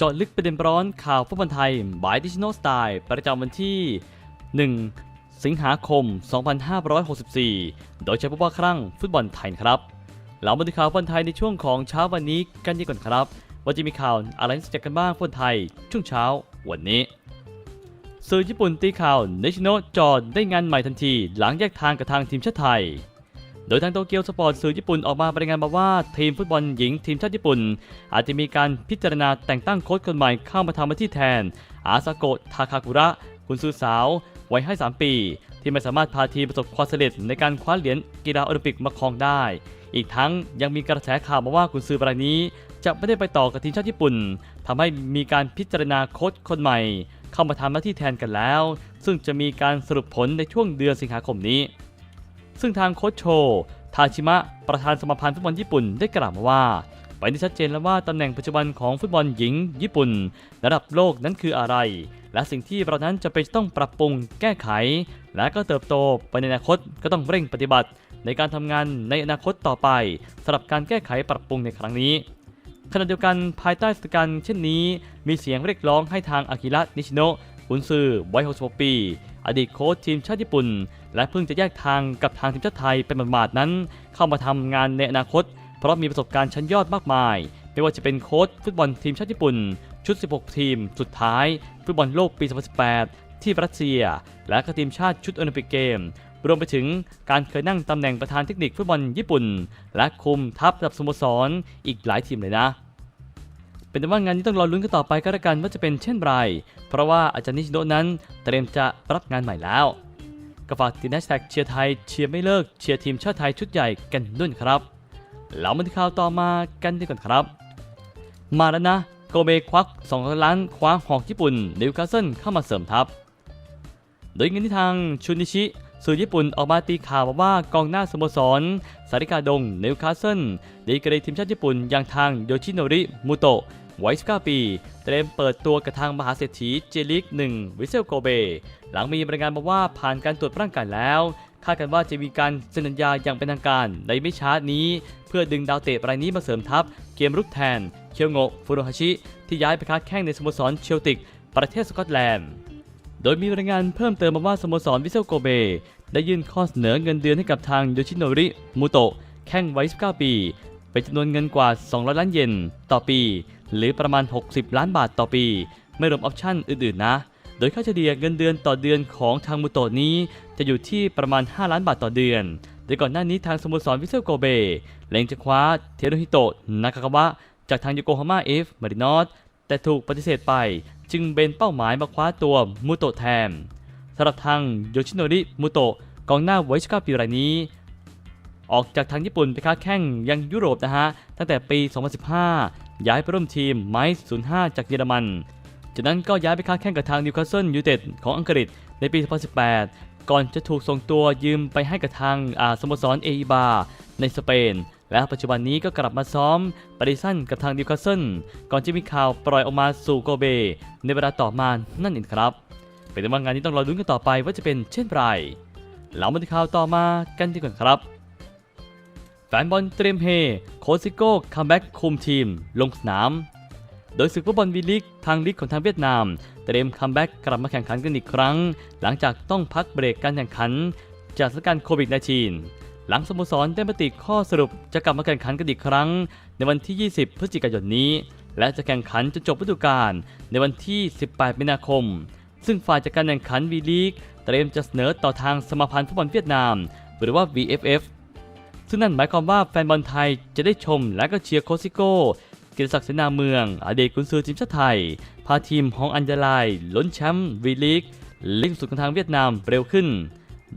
จาะลึกประเด็นร้อนข่าวฟุตบอลไทยบายดิจิโนสไตล์ประจำวันที่ 1 สิงหาคม 2564 โดยเฉพาะว่าครั้งฟุตบอลไทยครับ เรามาดูข่าวฟุตบอลไทยในช่วงของเช้าวันนี้กันดีก่อนครับ ว่าจะมีข่าวอะไรน่าสนใจกันบ้างฟุตบอลไทยช่วงเช้าวันนี้ สื่อญี่ปุ่นตีข่าวนิชิโนะจอดได้งานใหม่ทันที หลังแยกทางกับทางทีมชาติไทย โดยทางโตเกียวสปอร์ตสื่อญี่ปุ่นออกมารายงานมาว่าทีมฟุตบอลหญิงทีมชาติญี่ปุ่น อาจจะมีการพิจารณาแต่งตั้งโค้ชคนใหม่เข้ามาทำหน้าที่แทน อาซาโกะทาคากุระ คุณซื้อสาววัย53ปี ที่ไม่สามารถพาทีมประสบความสำเร็จในการคว้าเหรียญกีฬาโอลิมปิกมาครองได้ อีกทั้งยังมีกระแสข่าวมาว่าคุณซื้อรายนี้ จะไม่ได้ไปต่อกับทีมชาติญี่ปุ่นทำให้มีการพิจารณาโค้ชคนใหม่ เข้ามาทำหน้าที่แทนกันแล้ว ซึ่งจะมีการสรุปผลในช่วงเดือนสิงหาคมนี้ ซึ่งทางโค้ชโชทาชิมะประธานสมาพันธ์ฟุตบอลญี่ปุ่นได้กล่าวมาว่าไปที่ชัดเจนแล้วว่าตำแหน่งปัจจุบันของฟุตบอลหญิง ญี่ปุ่น ระดับโลกนั้นคืออะไร และสิ่งที่เรานั้นจะเป็นต้องปรับปรุงแก้ไข และก็เติบโตไปในอนาคตก็ต้องเร่งปฏิบัติ ในการทำงานในอนาคตต่อไปสำหรับการแก้ไขปรับปรุงในครั้งนี้ขณะเดียวกันภายใต้สถานการณ์เช่นนี้ มีเสียงเรียกร้องให้ทางอากิระนิชิโนะ กุนซือวัย66ปี อดีตโค้ชทีมชาติญี่ปุ่น และเพิ่งจะแยกทางกับทางทีมชาติไทยเป็นหมาดนั้น เข้ามาทำงานในอนาคต เพราะมีประสบการณ์ชั้นยอดมากมาย ไม่ว่าจะเป็นโค้ชฟุตบอลทีมชาติญี่ปุ่น ชุด 16 ทีม สุดท้าย ฟุตบอลโลกปี 2018 ที่รัสเซีย และก็ทีมชาติชุดโอลิมปิกเกมรวมไปถึงการเคยนั่งตำแหน่งประธานเทคนิคฟุตบอลญี่ปุ่น และคุมทัพระดับสโมสรอีกหลายทีมเลยนะ เป็นแต่ว่างานนี้ต้องรอลุ้นกันต่อไปก็แล้วกันว่าจะเป็นเช่นไร เพราะว่าอาจารย์นิชิโนนั้นเตรียมจะรับงานใหม่แล้วก็ฝากติดแฮชแท็กเชียร์ไทยเชียร์ไม่เลิกเชียร์ทีมชาติไทยชุดใหญ่กันด้วยครับแล้วมาที่ข่าวต่อมากันดีกว่าครับ มาแล้วนะโกเบควัก2ล้านคว้าหอกญี่ปุ่นนิวคาสเซิลเข้ามาเสริมทัพ โดยเงินที่ทางชุนิชิสื่อญี่ปุ่นออกมาตีข่าวว่ากองหน้าสโมสร สาริกาดงนิวคาสเซิลดีกรีทีมชาติญี่ปุ่นอย่างทางโยชิโนริมุโตะ วัย19ปี เตรียมเปิดตัวกับทางมหาเศรษฐีเจลิก 1 วิเซลโกเบ หลังมีรายงานมาว่าผ่านการตรวจร่างกายแล้วคาดกันว่าจะมีการเซ็นสัญญาอย่างเป็นทางการในไม่ช้านี้ เพื่อดึงดาวเตะรายนี้มาเสริมทัพ เกมรุกแทน เคียวโงะฟุรุฮาชิ ที่ย้ายไปค้าแข้งในสโมสรเชลติก ประเทศสกอตแลนด์ โดยมีรายงานเพิ่มเติมมาว่าสโมสรวิเซลโกเบ ได้ยื่นข้อเสนอเงินเดือนให้กับทางโยชิโนริมุโตะแข้งวัย19ปี เป็นจำนวนเงินกว่า 200 ล้านเยนต่อปี หรือประมาณ 60 ล้านบาทต่อปี ไม่รวมออปชั่นอื่นๆนะ โดยค่าเฉลี่ยเงินเดือนต่อเดือนของทางมุโตนี้ จะอยู่ที่ประมาณ 5 ล้านบาทต่อเดือน โดยก่อนหน้านี้ทางสโมสรวิเซลโกเบเล็งจะคว้าเทโรฮิโตะนากากาวะจากทางโยโกฮาม่าเอฟมารินอสแต่ถูกปฏิเสธไป จึงเป็นเป้าหมายมาคว้าตัวมุโตะแทนสำหรับทางโยชิโนริมุโตะกองหน้าวัย19ปีรายนี้ ออกจากทางญี่ปุ่นไปค้าแข่งยังยุโรปนะฮะ ตั้งแต่ปี 2015 ย้ายไปร่วมทีมไมซ์05 จากเยอรมัน จากนั้นก็ย้ายไปค้าแข่งกับทางนิวคาสเซิลยูไนเต็ดของอังกฤษในปี 2018 ก่อนจะถูกส่งตัวยืมไปให้กับทางสโมสรเออิบาในสเปน และปัจจุบันนี้ก็กลับมาซ้อมปฏิสันกับทางนิวคาสเซิลก่อนจะมีข่าวปล่อยออกมาสู่โกเบ ในเวลาต่อมานั่นเองครับ เป็นต่ว่างานนี้ต้องรอลุ้นกันต่อไปว่าจะเป็นเช่นไรเรามาที่ข่าวต่อมากันดีกว่าครับ ฟนบอลเตรียมเฮ โคซิโก้คัมแบ็กคุมทีม ลงสนาม โดยศึกฟุตบอลวีลีกทางลีกของทางเวียดนาม เตรียมคัมแบ็กกลับมาแข่งขันกันอีกครั้ง หลังจากต้องพักเบรกการแข่งขัน จากสถานการณ์โควิด -19 หลังสโมสรได้มติข้อสรุปจะกลับมาแข่งขันกันอีกครั้ง ในวันที่ 20 พฤศจิกายนนี้ และจะแข่งขันจนจบฤดูกาลในวันที่ 18 มีนาคม ซึ่งฝ่ายจัดการแข่งขันวีลีกเตรียมจะเสนอต่อทางสมาพันธ์ฟุตบอลเวียดนาม หรือว่า VFF ซึ่งนั่นหมายความว่าแฟนบอลไทยจะได้ชมและก็เชียร์โคซิโก้กิตศักดิ์เสนาเมือง อดีตกุนซือทีมชาติไทย พาทีมฮองอัญญาลายล้นแชมป์วีลีกลีกสุดของทางเวียดนามเร็วขึ้น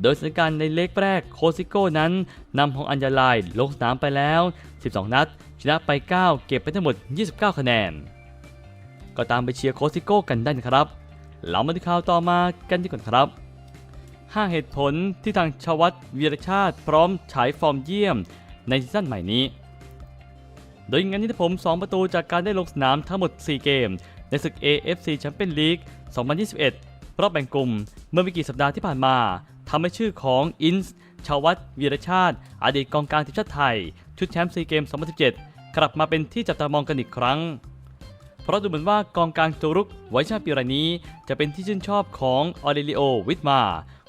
โดยสถานการณ์ในเล็กแรกโคซิโก้นั้นนำฮองอัญญาลายลงสนามไปแล้ว 12 นัด ชนะไป 9 เก็บไปทั้งหมด 29 คะแนน ก็ตามไปเชียร์โคซิโก้กันได้นะครับเรามาที่ข่าวต่อมากันดีกว่าครับ 5 เหตุผลที่ทางชวัตวีรชาติพร้อมฉายฟอร์มเยี่ยมในซีซั่นใหม่นี้ โดยงานนี้ผม 2 ประตูจากการได้ลงสนามทั้งหมด 4 เกม ในศึก AFC Champions League 2021 รอบแบ่งกลุ่มเมื่อไม่กี่สัปดาห์ที่ผ่านมาทำให้ชื่อของอินส์ชวัตวีรชาติ อดีตกองกลางทีมชาติไทย ชุดแชมป์ซีเกม 2017 กลับมาเป็นที่จับตามองกันอีกครั้ง เพราะดูเหมือนว่ากองกลางตัวรุกไวชาติปีรานี้จะเป็นที่ชื่นชอบของออเรลิโอวิทมา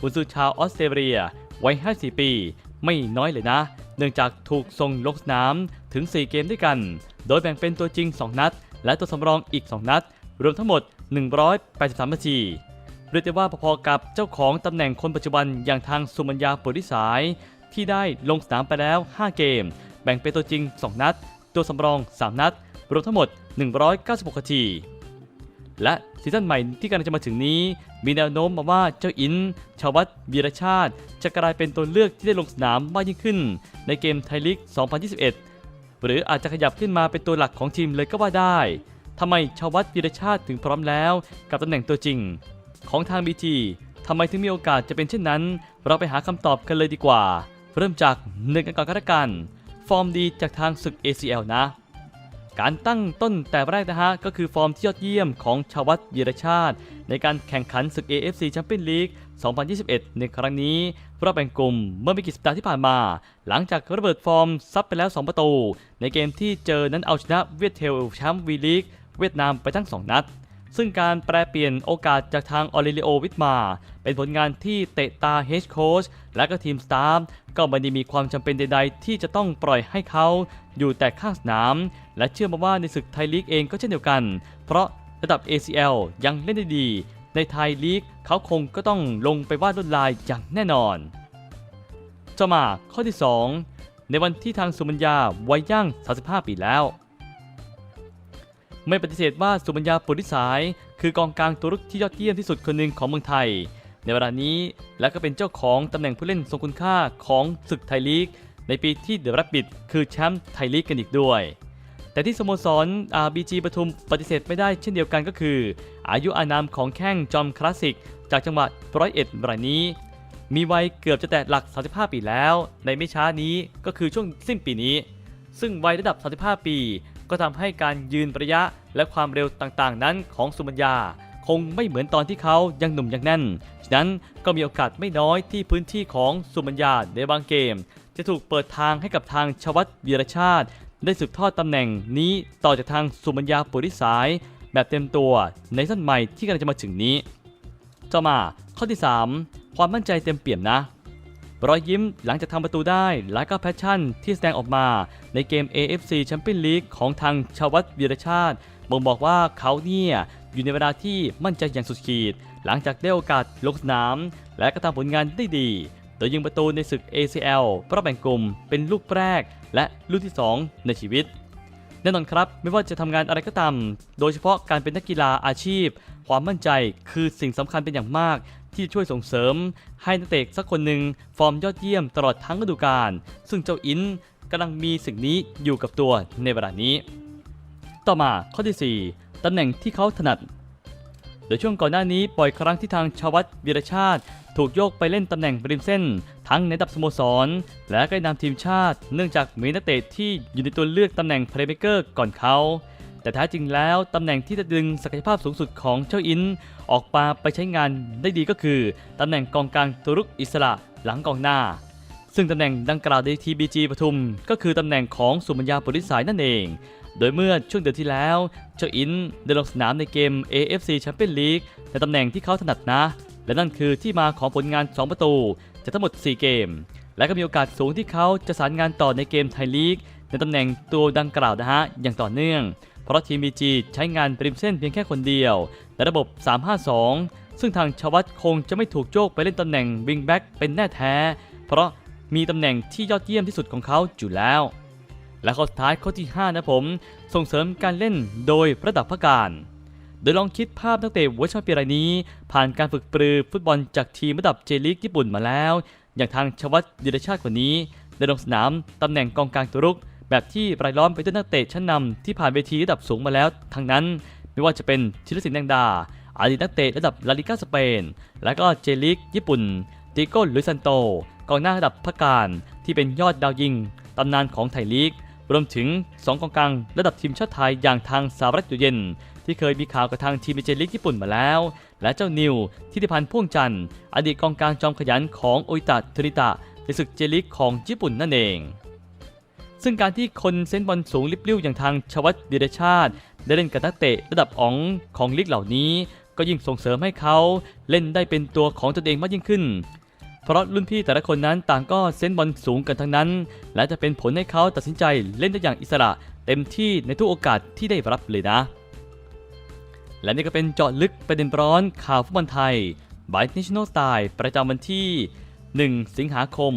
กุนซือชาวออสเตรเลียวัย54ปี ไม่น้อยเลยนะ เนื่องจากถูกส่งลงสนามถึง 4 เกมด้วยกัน โดยแบ่งเป็นตัวจริง 2 นัด และตัวสำรองอีก 2 นัด รวมทั้งหมด 183นาทีเรียกได้ว่าพอๆกับเจ้าของตำแหน่งคนปัจจุบันอย่างทางสุมัญญาปุริสาย ที่ได้ลงสนามไปแล้ว 5 เกม แบ่งเป็นตัวจริง 2 นัด ตัวสำรอง 3 นัด รวมทั้งหมด 196นาทีและซีซั่นใหม่ที่กำลังจะมาถึงนี้ มีแนวโน้มมาว่าเจ้าอิน ชาววัดวีรชาติ จะกลายเป็นตัวเลือกที่ได้ลงสนามมากยิ่งขึ้น ในเกมไทยลีก 2021 หรืออาจจะขยับขึ้นมาเป็นตัวหลักของทีมเลยก็ว่าได้ทำไมชาววัดวีรชาติถึงพร้อมแล้วกับตำแหน่งตัวจริง ของทางบีทีทำไมถึงมีโอกาสจะเป็นเช่นนั้น เราไปหาคำตอบกันเลยดีกว่า เริ่มจากหนึ่งกันก่อนก็แล้วกัน ฟอร์มดีจากทางศึก ACL นะ การตั้งต้นแต่แรกนะฮะ ก็คือฟอร์มที่ยอดเยี่ยมของชาววัดยีรชาติ ในการแข่งขันศึก AFC Champions League 2021 ในครั้งนี้รอบแบ่งกลุ่มเมื่อไม่กี่สัปดาห์ที่ผ่านมา หลังจากระเบิดฟอร์มซับไปแล้ว 2 ประตู ในเกมที่เจอนั้นเอาชนะเวียดเทลแชมป์วีลีกเวียดนามไปทั้ง 2 นัด ซึ่งการแปลเปลี่ยนโอกาสจากทางออเลโอวิทมา เป็นผลงานที่เตะตาเฮดโค้ชและก็ทีมสตาฟก็ไม่ได้มีความจำเป็นใด ๆ ที่จะต้องปล่อยให้เขาอยู่แต่ข้างสนาม และเชื่อมาว่าในศึกไทยลีกเองก็เช่นเดียวกัน เพราะระดับ ACL ยังเล่นได้ดี ในไทยลีกเขาคงก็ต้องลงไปวาดลวดลายอย่างแน่นอนจะมาข้อที่ 2 ในวันที่ทางสุมัญญาวัยย่าง 35 ปีแล้ว ไม่ปฏิเสธว่าสุมัญญาปุริสาย คือกองกลางตัวรุกที่ยอดเยี่ยมที่สุดคนหนึ่งของเมืองไทย ในเวลานี้และก็เป็นเจ้าของตำแหน่งผู้เล่นทรงคุณค่าของศึกไทยลีก ในปีที่เดอะรับบิดคือแชมป์ไทยลีกกันอีกด้วย แต่ที่สโมสร RBG ปทุมปฏิเสธไม่ได้เช่นเดียวกันก็คือ อายุอานามของแข้งจอมคลาสสิก จากจังหวัดร้อยเอ็ดรายนี้ มีวัยเกือบจะแตะหลัก 35 ปีแล้ว ในไม่ช้านี้ก็คือช่วงสิ้นปีนี้ซึ่งวัยระดับ 35 ปี ก็ทำให้การยืนระยะและความเร็วต่างๆ นั้นของสุมัญญา คงไม่เหมือนตอนที่เขายังหนุ่มยังแน่น ฉะนั้นก็มีโอกาสไม่น้อยที่พื้นที่ของสุมัญญาในบางเกม จะถูกเปิดทางให้กับทางชวัตวีรชาติ ได้สืบทอดตำแหน่งนี้ต่อจากทางสุมัญญาปุริสาย แบบเต็มตัวในสั้นใหม่ที่กำลังจะมาถึงนี้ ต่อมาข้อที่ 3 ความมั่นใจเต็มเปี่ยมนะ รอยยิ้มหลังจากทำประตูได้ และก็แพชชั่นที่แสดงออกมาในเกม AFC Champions League ของทางชาววัดวีรชาติบ่งบอกว่าเขาเนี่ยอยู่ในเวลาที่มั่นใจอย่างสุดขีด หลังจากได้โอกาสลงสนาม และก็ทำผลงานได้ดี โดยยิงประตูในศึก ACL รอบแบ่งกลุ่มเป็นลูกแรก และลูกที่ 2 ในชีวิต แน่นอนครับ ไม่ว่าจะทำงานอะไรก็ตาม โดยเฉพาะการเป็นนักกีฬาอาชีพ ความมั่นใจคือสิ่งสำคัญเป็นอย่างมาก ที่ช่วยส่งเสริม ให้นักเตะสักคนหนึ่งฟอร์มยอดเยี่ยมตลอดทั้งฤดูกาลซึ่งเจ้าอินกำลังมีสิ่งนี้อยู่กับตัวในเวลานี้ ต่อมาข้อที่ 4 ตำแหน่งที่เขาถนัดโดยช่วงก่อนหน้านี้ปล่อยครั้งที่ทางชาววัดวีรชาติ ถูกโยกไปเล่นตำแหน่งริมเส้น ทั้งในดับสโมสร และก็นนามทีมชาติ เนื่องจากมีนักเตะที่อยู่ในตัวเลือกตำแหน่งเพลย์เม k เกอร์ก่อนเขา แต่แท้จริงแล้วตำแหน่งที่จะดึงศักยภาพสูงสุดของเจ้าอินออกมาไปใช้งานได้ดีก็คือตำแหน่งกองกลางตัวรุกอิสระหลังกองหน้า ซึ่งตำแหน่งดังกล่าวในทีบีจีปทุม ก็คือตำแหน่งของสุมัญญาปุริสายนั่นเอง โดยเมื่อช่วงเดือนที่แล้วเจ้าอินได้ลงสนามในเกม AFC Champions League ในตำแหน่งที่เขาถนัดนะ และนั่นคือที่มาของผลงาน 2 ประตูจากทั้งหมด 4 เกม และก็มีโอกาสสูงที่เขาจะสานงานต่อในเกมไทยลีกในตำแหน่งตัวดังกล่าวนะฮะอย่างต่อเนื่อง เพราะทีมบีจีใช้งานริมเส้นเพียงแค่คนเดียวในระบบ 352 ซึ่งทางชวัตคงจะไม่ถูกโยกไปเล่นตำแหน่งวิงแบ็กเป็นแน่แท้ เพราะมีตำแหน่งที่ยอดเยี่ยมที่สุดของเขาอยู่แล้ว และข้อสุดท้ายข้อที่ 5 นะผม ส่งเสริมการเล่นโดยระดับพระการ โดยลองคิดภาพนักเตะเวอร์ชันปีรายนี้ ผ่านการฝึกปรือฟุตบอลจากทีมระดับเจลีกญี่ปุ่นมาแล้ว อย่างทางชวัตดิเรชาติคนนี้ได้ลงสนามตำแหน่งกองกลางตัวรุก แบบที่รายล้อมไปด้วยนักเตะชั้นนำที่ผ่านเวทีระดับสูงมาแล้ว ทั้งนั้นไม่ว่าจะเป็นชิรศิลป์แดงดาอดีตนักเตะระดับลาลิก้าสเปน และก็เจลีกญี่ปุ่นติโก้ลุยซันโตกองหน้าระดับพระการที่เป็นยอดดาวยิงตำนานของไทยลีก รวมถึง 2 กองกลางระดับทีมชาติไทยอย่างทางสารัตอยู่เย็น ที่เคยมีข่าวกับทางทีมเจลิกญี่ปุ่นมาแล้ว และเจ้านิวทิติพันธ์พ่วงจันทร์อดีตกองกลางจอมขยันของโออิตะทริตะในศึกเจลิกของญี่ปุ่นนั่นเอง ซึ่งการที่คนเซนบอลสูงลิบลิ่วอย่างทางชวัตเดรชาติ ได้เล่นกับนักเตะระดับอ๋องของลีกเหล่านี้ ก็ยิ่งส่งเสริมให้เขาเล่นได้เป็นตัวของตนเองมากยิ่งขึ้น เพราะรุ่นพี่แต่ละคนนั้นต่างก็เซนบอลสูงกันทั้งนั้น และจะเป็นผลให้เขาตัดสินใจเล่นได้อย่างอิสระเต็มที่ในทุกโอกาสที่ได้รับเลยนะ และนี่ก็เป็นเจาะลึกประเด็นร้อนข่าวฟุตบอลไทย by National Style ประจำวันที่ 1 สิงหาคม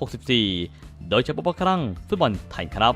2564 โดยเฉพาะครั้งฟุตบอลไทยครับ